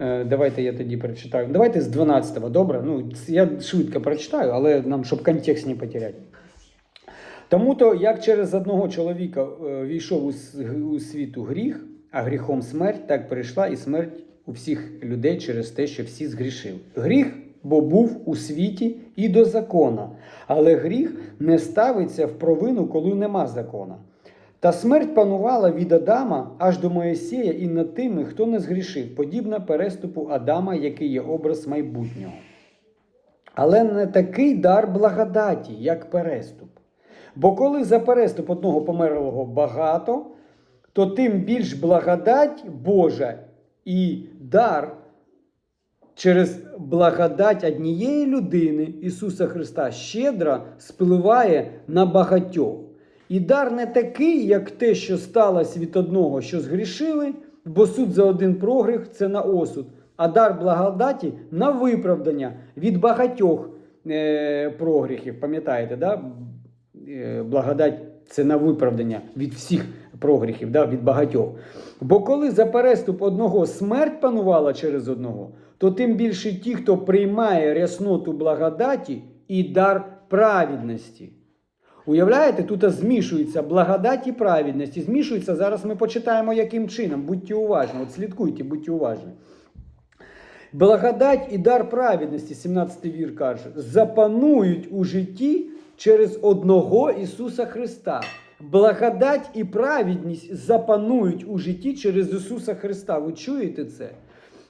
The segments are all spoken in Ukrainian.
Е, Давайте я тоді прочитаю. Давайте з 12-го, добре? Ну, я швидко прочитаю, але нам, щоб контекст не потеряти. Тому то, як через одного чоловіка е, війшов у, світу гріх, а гріхом смерть, так прийшла і смерть у всіх людей через те, що всі згрішили. Гріх, бо був у світі і до закона, але гріх не ставиться в провину, коли нема закона. Та смерть панувала від Адама аж до Моїсея і над тими, хто не згрішив, подібна переступу Адама, який є образ майбутнього. Але не такий дар благодаті, як переступ. Бо коли за переступ одного померлого багато, то тим більш благодать Божа і дар через благодать однієї людини Ісуса Христа щедро спливає на багатьох. І дар не такий, як те, що сталося від одного, що згрішили, бо суд за один прогріх це на осуд, а дар благодаті на виправдання від багатьох е, прогріхів. Пам'ятаєте, да? Е, благодать це на виправдання від всіх прогріхів, да? від багатьох. Бо коли за переступ одного смерть панувала через одного, то тим більше ті, хто приймає рясноту благодаті і дар праведності. Уявляєте, тут змішується благодать і праведність. І змішується, зараз ми почитаємо, яким чином. Будьте уважні, от слідкуйте, будьте уважні. Благодать і дар праведності, 17 вір каже, запанують у житті через одного Ісуса Христа. Благодать і праведність запанують у житті через Ісуса Христа. Ви чуєте це?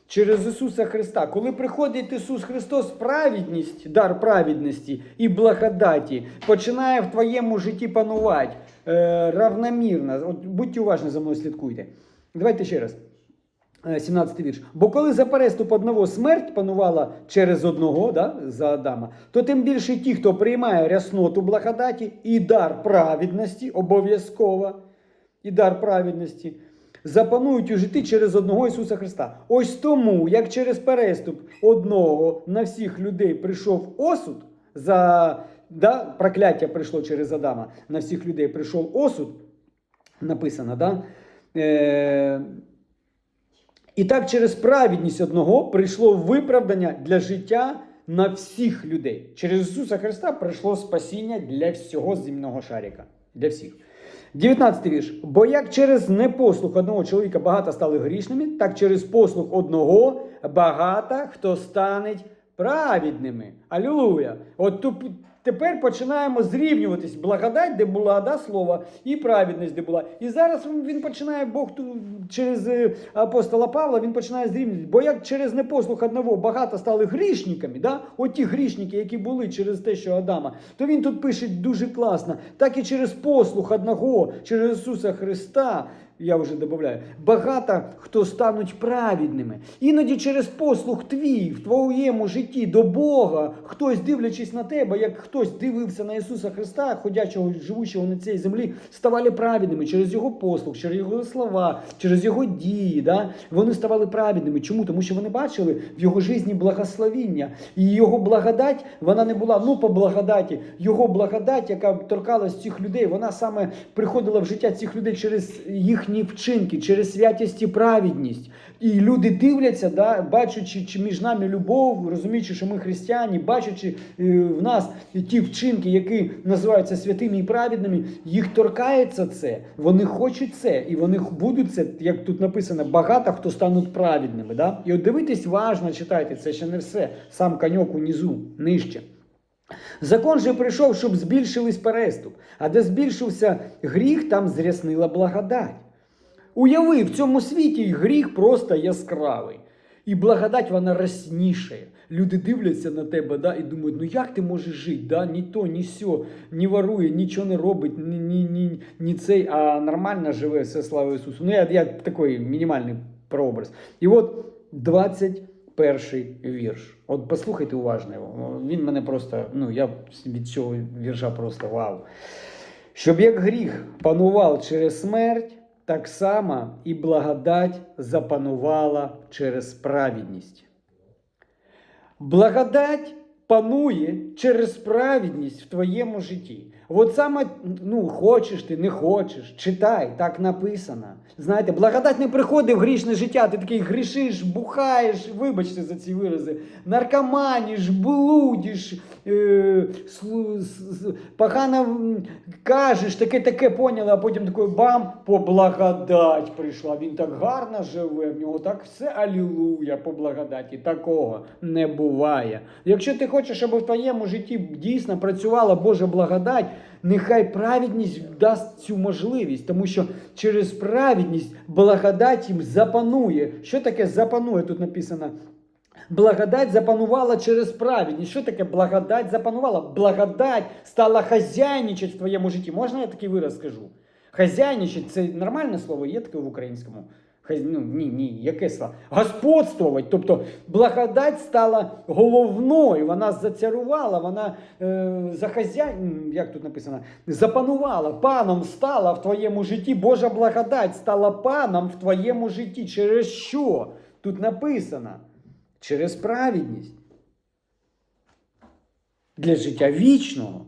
Через Ісуса Христа. Коли приходить Ісус Христос, праведність, дар праведності і благодаті починає в твоєму житті панувати е, равномірно. От будьте уважні за мною слідкуйте. Давайте ще раз. Е, 17 вірш. Бо коли за переступ одного смерть панувала через одного, да, за Адама, то тим більше ті, хто приймає рясноту благодаті і дар праведності, обов'язково, і дар праведності, запанують у житті через одного Ісуса Христа. Ось тому, як через переступ одного на всіх людей прийшов осуд, за да, прокляття прийшло через Адама, на всіх людей прийшов осуд, написано, да? Е, і так через праведність одного прийшло виправдання для життя на всіх людей. Через Ісуса Христа прийшло спасіння для всього земного шарика. Для всіх. 19 вірш. Бо як через непослух одного чоловіка багато стали грішними, так через послух одного багато хто стане праведними. Алілуя! От тут тепер починаємо зрівнюватись благодать, де була да, слово, і праведність, де була. І зараз він- починає Бог через е, апостола Павла, він починає зрівнювати. Бо як через непослух одного багато стали грішниками, да? от ті грішники, які були через те, що Адама, то він тут пише дуже класно. Так і через послух одного, через Ісуса Христа. Я вже додаю, багато хто стануть праведними. Іноді через послух твій в твоєму житті до Бога, хтось дивлячись на тебе, як хтось дивився на Ісуса Христа, ходячого, живучого на цій землі, ставали праведними через Його послух, через Його слова, через Його дії. Да? Вони ставали праведними. Чому? Тому що вони бачили в його житті благословіння. І його благодать, вона не була ну по благодаті. Його благодать, яка торкалась цих людей, вона саме приходила в життя цих людей через їхні вчинки, через святість і праведність. І люди дивляться, да, бачачи чи між нами любов, розуміючи, що ми християні, бачачи е, в нас ті вчинки, які називаються святими і праведними, їх торкається це. Вони хочуть це, і вони будуть це, як тут написано, багато хто стануть праведними. Да? І от дивитись важно, читайте, це ще не все. Сам коньок унизу, нижче. Закон же прийшов, щоб збільшились переступ, а де збільшився гріх, там зряснила благодать. Уяви, в цьому світі гріх просто яскравий. І благодать вона роснішає. Люди дивляться на тебе да, і думають, ну як ти можеш жити? Да? Ні то, ні сьо, ні ворує, нічого не робить, ні, ні, ні, ні цей, а нормально живе, все слава Ісусу. Ну, я, я такий мінімальний прообраз. І от 21 вірш. От послухайте уважно його. Він мене просто, ну я від цього вірша просто вау. Щоб як гріх панував через смерть, так само і благодать запанувала через праведність. Благодать панує через праведність в твоєму житті. От саме, ну, хочеш ти, не хочеш, читай, так написано. Знаєте, благодать не приходить в грішне життя. Ти такий грішиш, бухаєш, вибачте за ці вирази, наркоманіш, блудиш, е, погано кажеш, таке таке поняли, а потім такий бам, по благодать прийшла. Він так гарно живе, в нього так все алілуя по благодаті. Такого не буває. Якщо ти хочеш, щоб в твоєму житті дійсно працювала Божа благодать, нехай праведність дасть цю можливість, тому що через праведність благодать їм запанує. Що таке запанує? Тут написано. Благодать запанувала через праведність. Що таке благодать запанувала? Благодать стала хазяйничать в твоєму житті. Можна я такий вираз скажу? Хазяйничать це нормальне слово, є таке в українському. Ну, ні, ні, яке слово? Господствувати. Тобто благодать стала головною, вона зацярувала, вона е, захазяй... м, як тут написано, запанувала, паном стала в твоєму житті. Божа благодать стала паном в твоєму житті. Через що? Тут написано. Через праведність. Для життя вічного.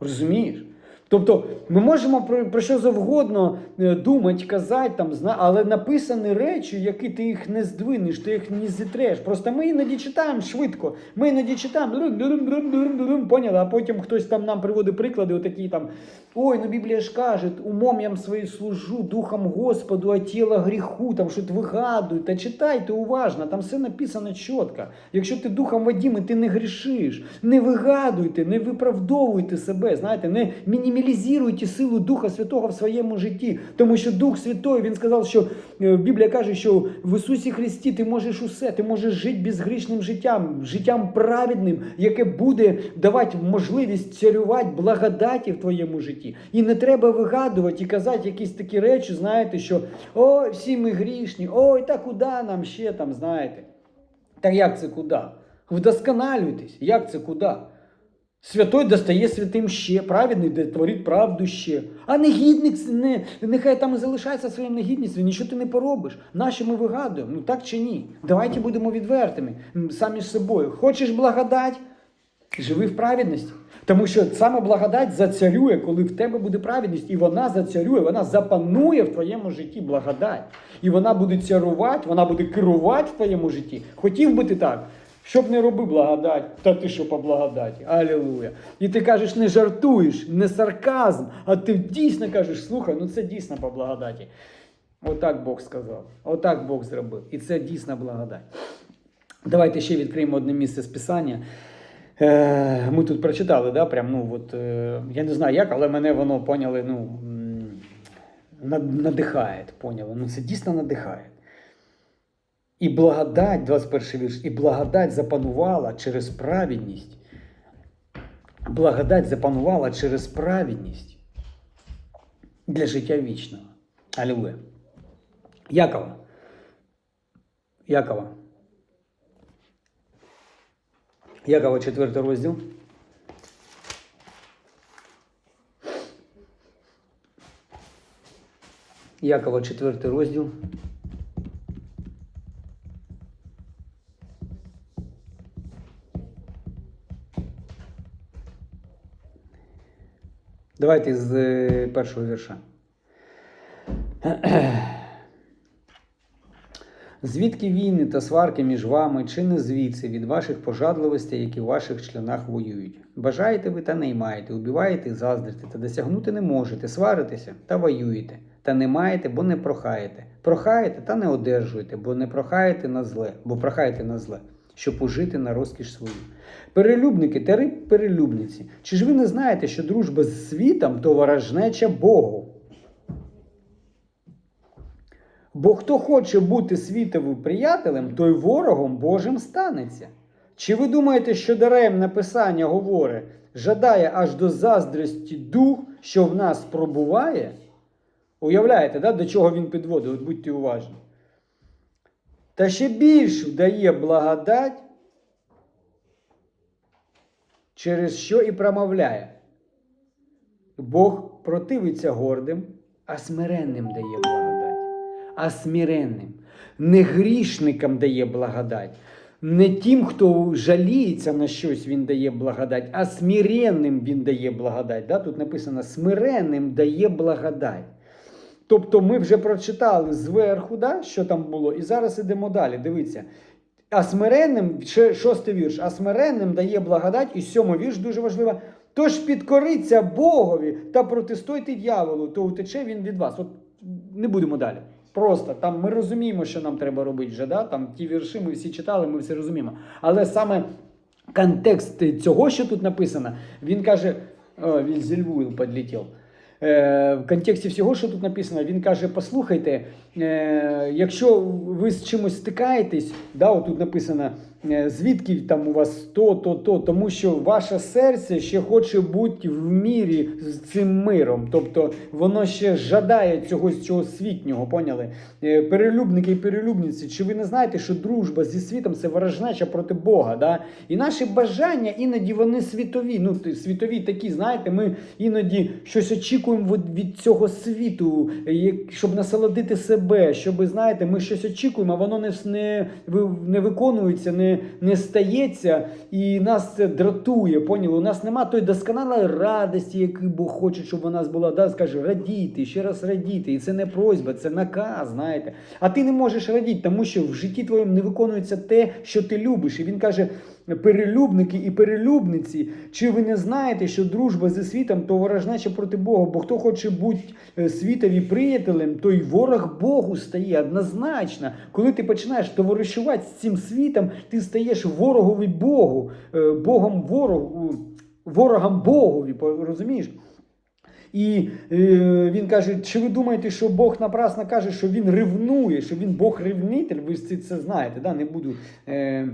Розумієш? Тобто ми можемо про, про що завгодно е, думати, казати, там, але написані речі, які ти їх не здвинеш, ти їх не зітреш. Просто ми іноді читаємо швидко. Ми іноді читаємо, поняли, а потім хтось там нам приводить приклади, отакі там. Ой, ну Біблія ж каже, умом я своїм служу, духом Господу, а тіло гріху, там щось вигадують. Та читайте уважно, там все написано чітко. Якщо ти духом Вадіми, ти не грішиш. Не вигадуйте, не виправдовуйте себе, знаєте, не мінімалізуйте силу Духа Святого в своєму житті. Тому що Дух Святой, він сказав, що е, Біблія каже, що в Ісусі Христі ти можеш усе, ти можеш жити безгрішним життям, життям праведним, яке буде давати можливість царювати благодаті в твоєму житті. І не треба вигадувати і казати якісь такі речі, знаєте, що ой, всі ми грішні, ой, та куди нам ще там, знаєте. Та як це куди? Вдосконалюйтесь, як це куди? Святой достає святим ще, праведний творить правду ще. А негідник не, нехай там і залишається своїм негідництвом, нічого ти не поробиш. Нащо ми вигадуємо? Ну так чи ні? Давайте будемо відвертими самі з собою. Хочеш благодать? Живи в праведності. Тому що саме благодать зацарює, коли в тебе буде праведність, і вона зацарює, вона запанує в твоєму житті благодать. І вона буде царувати, вона буде керувати в твоєму житті. Хотів би ти так, щоб не робив благодать, та ти що по благодаті. Алілуя. І ти кажеш, не жартуєш, не сарказм, а ти дійсно кажеш, слухай, ну це дійсно по благодаті. Отак Бог сказав, отак Бог зробив. І це дійсна благодать. Давайте ще відкриємо одне місце з Писання. Е, Ми тут прочитали, да, прям, ну, от, е, я не знаю як, але мене воно поняли, ну, надихає, поняли. Ну, це дійсно надихає. І благодать, 21 вірш, і благодать запанувала через праведність. Благодать запанувала через праведність для життя вічного. Алілуя. Якова. Якова. Якова, 4 розділ. Якова, 4 розділ. Давайте з е, першого вірша. Звідки війни та сварки між вами, чи не звідси від ваших пожадливостей, які в ваших членах воюють? Бажаєте ви та не маєте, убиваєте заздрите, та досягнути не можете, сваритеся та воюєте, та не маєте, бо не прохаєте. Прохаєте та не одержуєте, бо не прохаєте на зле, бо прохаєте на зле, щоб ужити на розкіш свою. Перелюбники та риб перелюбниці. Чи ж ви не знаєте, що дружба з світом то ворожнеча Богу? Бо хто хоче бути світовим приятелем, той ворогом Божим станеться. Чи ви думаєте, що даремне писання говорить, жадає аж до заздрості дух, що в нас пробуває? Уявляєте, да, до чого він підводить? От будьте уважні. Та ще більш вдає благодать, через що і промовляє. Бог противиться гордим, а смиренним дає благодать. А смиренним, не грішникам дає благодать. Не тим, хто жаліється на щось, він дає благодать, а смиренним він дає благодать. Да? Тут написано смиренним дає благодать. Тобто ми вже прочитали зверху, да, що там було, і зараз ідемо далі. Дивіться. А смиренним, шостий вірш, а смиренним дає благодать, і сьомий вірш дуже важливо. Тож підкориться Богові та протестуйте дьяволу, то утече він від вас. От не будемо далі. Просто там ми розуміємо, що нам треба робити вже. Да? Там ті вірші ми всі читали, ми все розуміємо. Але саме контекст цього, що тут написано, він каже: о, Вільзельвуйл підлетів. Е, в контексті всього, що тут написано, він каже: послухайте, е, якщо ви з чимось стикаєтесь, да, тут написано, звідки там у вас то, то, то, тому що ваше серце ще хоче бути в мірі з цим миром. Тобто воно ще жадає цього цього світнього, поняли? Е, перелюбники і перелюбниці, чи ви не знаєте, що дружба зі світом це ворожнеча проти Бога? Да? І наші бажання іноді вони світові. Ну, світові такі, знаєте, ми іноді щось очікуємо від, цього світу, щоб насолодити себе, щоб, знаєте, ми щось очікуємо, а воно не, не, не виконується, не, не стається, і нас це дратує. Поняли? У нас нема тої досконалої радості, яку Бог хоче, щоб у нас була. Да? Скаже, радійте, ще раз радійте. І це не просьба, це наказ, знаєте. А ти не можеш радіти, тому що в житті твоєму не виконується те, що ти любиш. І він каже: перелюбники і перелюбниці, чи ви не знаєте, що дружба зі світом то ворожнеча проти Бога? Бо хто хоче бути е, світові приятелем, той ворог Богу стає однозначно. Коли ти починаєш товаришувати з цим світом, ти стаєш ворогові Богу, е, Богом ворогу, ворогом Богові, розумієш? І е, він каже: чи ви думаєте, що Бог напрасно каже, що він ревнує, що він Бог ревнитель? Ви це, це знаєте, да? не буду е,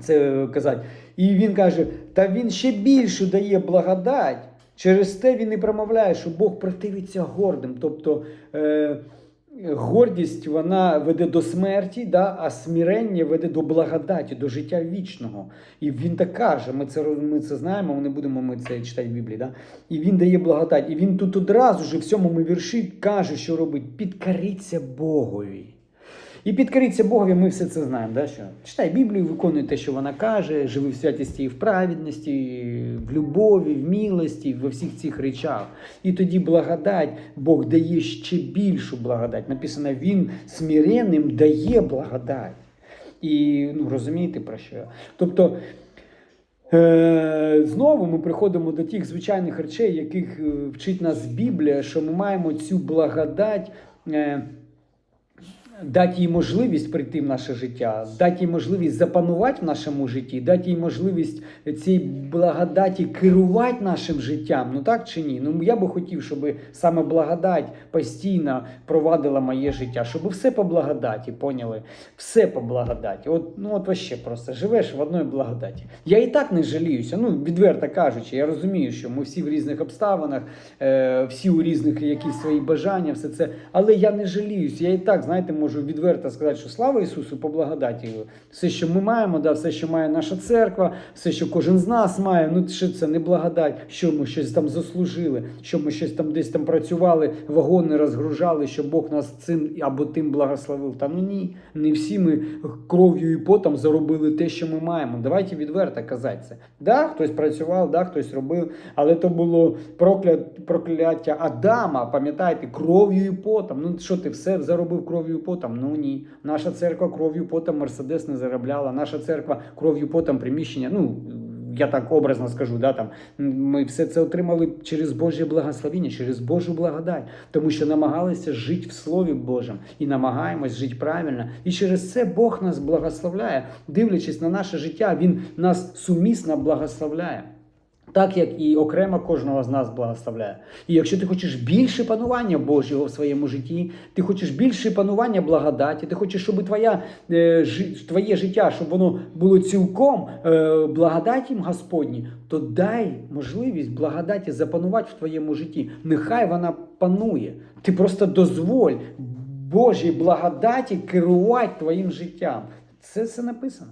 це казати. І він каже: та він ще більше дає благодать. Через те він і промовляє, що Бог противиться гордим. Тобто е, гордість вона веде до смерті, да? а смирення веде до благодаті, до життя вічного. І він так каже, ми це, ми це знаємо, ми не будемо ми це читати в Біблії. Да? І він дає благодать. І він тут одразу ж в сьомому вірші каже, що робить: підкоріться Богові. І підкоріться Богові, ми все це знаємо. Да? Що? Читай Біблію, виконуй те, що вона каже, живи в святості і в праведності, в любові, в милості, во всіх цих речах. І тоді благодать Бог дає ще більшу благодать. Написано, Він смиренним дає благодать. І ну, розумієте про що? Тобто. Е, знову ми приходимо до тих звичайних речей, яких е, вчить нас Біблія, що ми маємо цю благодать. Дати їй можливість прийти в наше життя, дати їй можливість запанувати в нашому житті, дати їй можливість цій благодаті керувати нашим життям. Ну так чи ні? Ну я би хотів, щоб саме благодать постійно провадила моє життя, щоб все по благодаті, поняли? Все по благодаті. От, ну от вообще просто живеш в одній благодаті. Я і так не жаліюся. Ну, відверто кажучи, я розумію, що ми всі в різних обставинах, е, всі у різних якісь свої бажання, все це. Але я не жаліюсь. Я і так, знаєте, можу відверто сказати, що слава Ісусу по благодаті. Все, що ми маємо, да, все, що має наша церква, все, що кожен з нас має, ну що це не благодать, що ми щось там заслужили, що ми щось там десь там працювали, вагони розгружали, що Бог нас цим або тим благословив. Та ну ні, не всі ми кров'ю і потом заробили те, що ми маємо. Давайте відверто казати це. Да, хтось працював, да, хтось робив, але то було прокля... прокляття Адама, пам'ятаєте, кров'ю і потом. Ну що ти все заробив кров'ю і потом? Ну ні. Наша церква кров'ю потом Мерседес не заробляла. Наша церква кров'ю потом приміщення. Ну я так образно скажу, да, там ми все це отримали через Божє благословіння, через Божу благодать, тому що намагалися жити в Слові Божому і намагаємось жити правильно. І через це Бог нас благословляє, дивлячись на наше життя, Він нас сумісно благословляє. Так як і окремо кожного з нас благословляє. І якщо ти хочеш більше панування Божого в своєму житті, ти хочеш більше панування благодаті, ти хочеш, щоб твоя, е, твоє життя, щоб воно було цілком е, благодатім Господні, то дай можливість благодаті запанувати в твоєму житті. Нехай вона панує. Ти просто дозволь Божій благодаті керувати твоїм життям. Це все написано.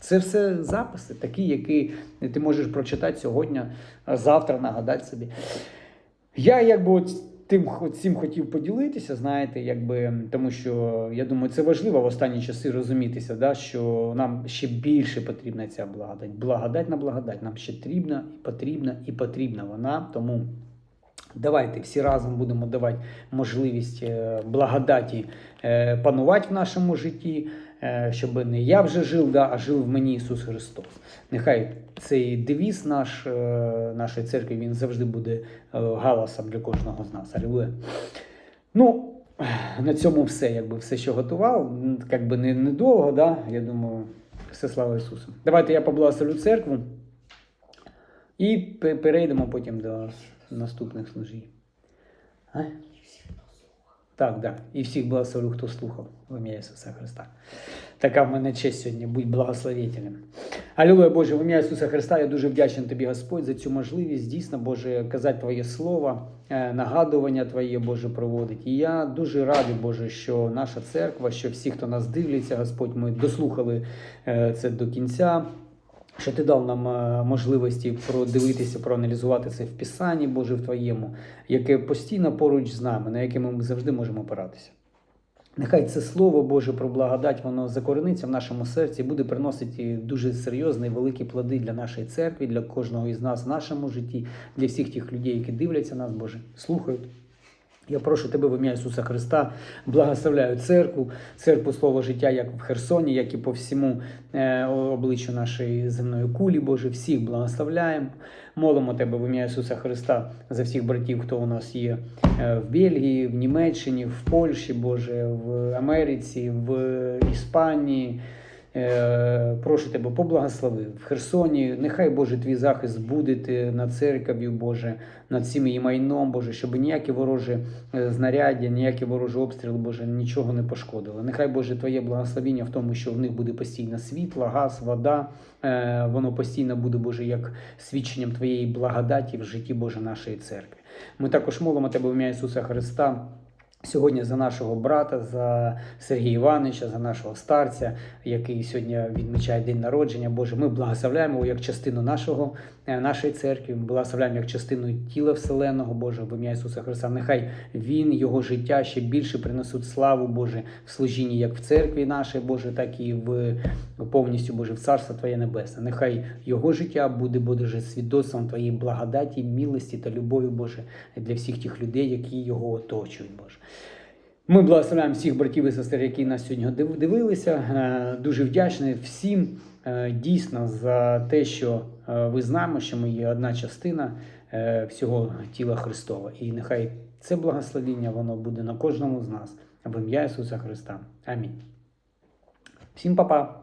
Це все записи, такі, які ти можеш прочитати сьогодні, завтра нагадати собі. Я якби тим цим хотів поділитися, знаєте, якби тому що я думаю, це важливо в останні часи розумітися, да, що нам ще більше потрібна ця благодать. Благодать на благодать. Нам ще потрібна потрібна і потрібна вона. Тому давайте всі разом будемо давати можливість е, благодаті е, панувати в нашому житті, щоб не я вже жив, да, а жив в мені Ісус Христос. Нехай цей девіз наш, е, нашої церкви він завжди буде е, галасом для кожного з нас. Алілуя. Ну, на цьому все, якби все, що готував, якби не, недовго, да? я думаю, все слава Ісусу. Давайте я поблагословлю церкву і перейдемо потім до наступних служінь. Так, да. І всіх благословлю, хто слухав в ім'я Ісуса Христа. Така в мене честь сьогодні, будь благословителем. Алілуя, Боже, в ім'я Ісуса Христа, я дуже вдячний тобі, Господь, за цю можливість дійсно, Боже, казати Твоє Слово, е, нагадування Твоє, Боже, проводить. І я дуже радий, Боже, що наша церква, що всі, хто нас дивляться, Господь, ми дослухали е, це до кінця. Що ти дав нам е, можливості продивитися, проаналізувати це в Писанні, Боже, в Твоєму, яке постійно поруч з нами, на яке ми завжди можемо опиратися. Нехай це слово Боже про благодать, воно закорениться в нашому серці, і буде приносити дуже серйозні і великі плоди для нашої церкви, для кожного із нас в нашому житті, для всіх тих людей, які дивляться нас, Боже, слухають. Я прошу тебе в ім'я Ісуса Христа, благословляю церкву, церкву Слово життя, як в Херсоні, як і по всьому е, обличчю нашої земної кулі, Боже, всіх благословляємо. Молимо тебе в ім'я Ісуса Христа за всіх братів, хто у нас є е, в Бельгії, в Німеччині, в Польщі, Боже, в Америці, в Іспанії. Е, Прошу тебе, поблагослови в Херсоні. Нехай Боже твій захист буде над церков'ю, Боже, над всім її майном, Боже, щоб ніякі ворожі е, знаряддя, ніякі ворожі обстріли, Боже, нічого не пошкодили. Нехай Боже Твоє благословіння в тому, що в них буде постійно світло, газ, вода. Е, Воно постійно буде, Боже, як свідченням Твоєї благодаті в житті Боже нашої церкви. Ми також молимо Тебе в ім'я Ісуса Христа. Сьогодні за нашого брата, за Сергія Івановича, за нашого старця, який сьогодні відмічає день народження. Боже, ми благословляємо його як частину нашого, е, нашої церкви, благословляємо як частину тіла Вселеного, Боже, в ім'я Ісуса Христа. Нехай він, його життя ще більше принесуть славу Боже в служінні як в церкві нашій, Боже, так і в повністю Боже в Царство Твоє Небесне. Нехай його життя буде, Боже, свідоцтвом Твоєї благодаті, милості та любові, Боже, для всіх тих людей, які його оточують, Боже. Ми благословляємо всіх братів і сестер, які нас сьогодні дивилися. Е, Дуже вдячний всім е, дійсно за те, що е, ви знаємо, що ми є одна частина всього тіла Христова. І нехай це благословіння воно буде на кожному з нас в ім'я Ісуса Христа. Амінь. Всім па-па!